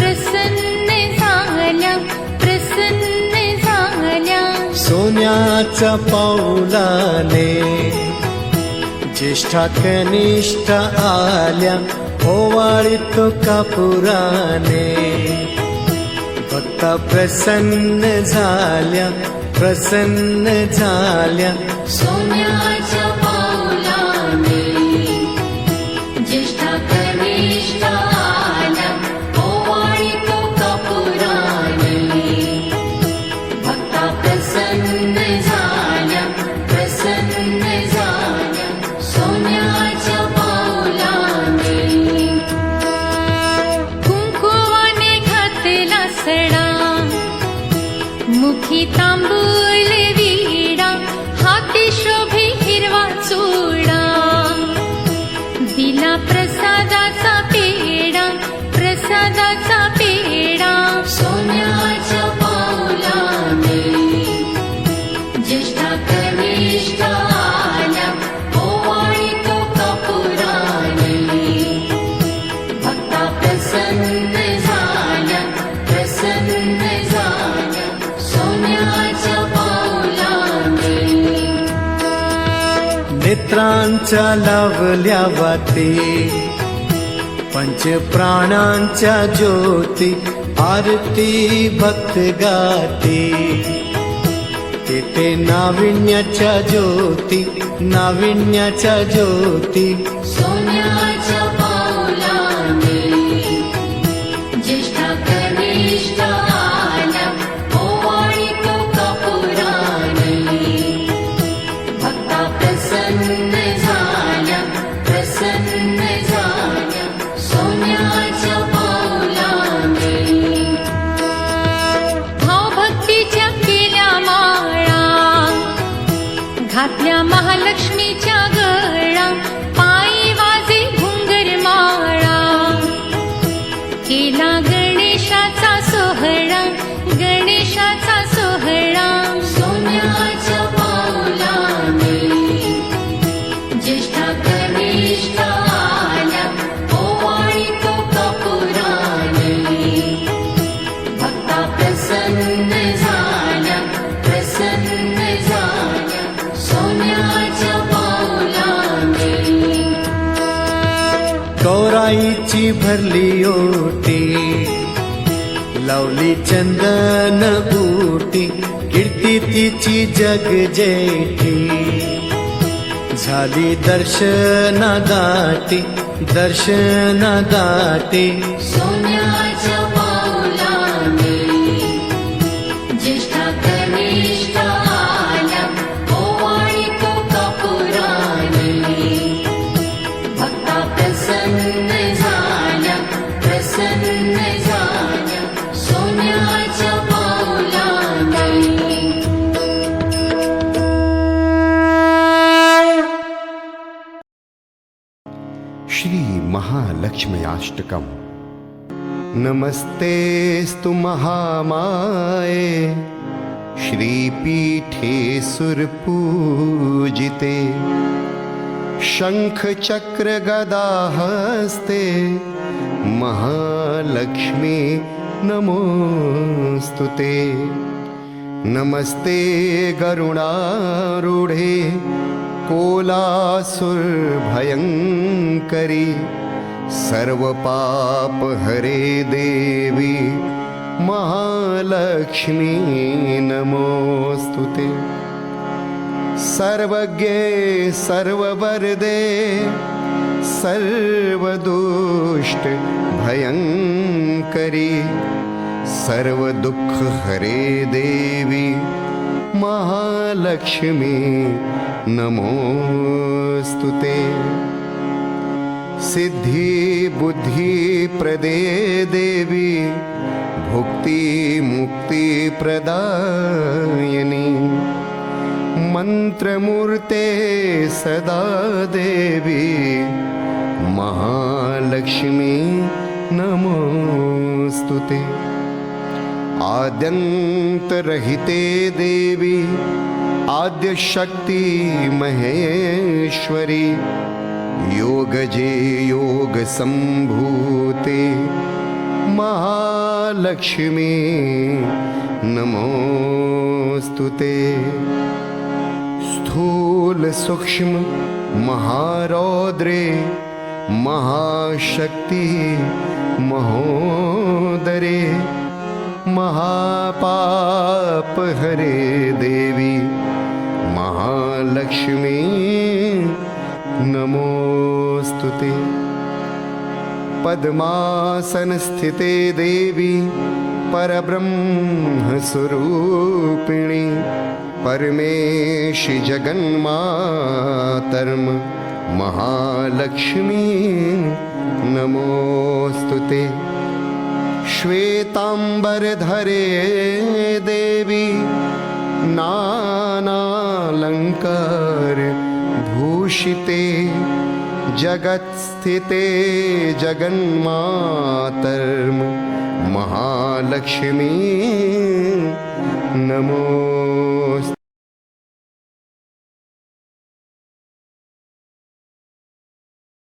प्रसन्न झाल्या प्रसन्न झाल्या सोन्याच्या पाऊलाने ज्येष्ठा कनिष्ठ आल्या ओवाळीत कापुराने. भक्त प्रसन्न झाल्या प्रसन्न झाल्या. सोन्याच्या पंच प्राणांच्या ज्योती आरती भक्त गाती तेथे नाविन्याच्या ज्योती नाविन्याच्या ज्योती। सोन्याच्या ఆధ్యాత్మ్య మహాలక్ష్మి गौराईची भरली ओटी. लावली चंदन उटी कीर्ती तिची जग जेठी. झाली दर्शना दाटी दर्शना दाटी महालक्ष्म्याष्टकम् नमस्तेऽस्तु महामाये श्रीपीठे सुरपूजिते शङ्खचक्रगदाहस्ते महालक्ष्मी नमोऽस्तु ते नमस्ते गरुणारूढे कोलासुरभयङ्करी सर्वपापहरे देवी महालक्ष्मी नमोऽस्तु ते। सर्वज्ञे सर्ववरदे सर्वदुष्ट भयङ्करी सर्वदुःखहरे देवी महालक्ष्मी नमोऽस्तु ते। सिद्धि बुद्धि प्रदे देवी, भुक्ति मुक्ति प्रदायिनी। मन्त्रमूर्ते सदा देवी, महालक्ष्मी नमोऽस्तु ते आद्यन्तरहिते देवी, आद्यशक्ति महेश्वरी योगजे योगसम्भूते महालक्ष्मी नमोऽस्तु ते। स्थूल सूक्ष्म महारौद्रे महाशक्ति महोदरे महापाप हरे देवी महालक्ष्मी। नमोऽस्तु ते पद्मासनस्थिते देवी परब्रह्मस्वरूपिणि परमेशि जगन्मातर्म महालक्ष्मी। नमोऽस्तु ते श्वेताम्बरधरे देवी नानालङ्कार। भूषिते जगत्स्थिते जगन्मातर्म महालक्ष्मी। नमोऽस्तु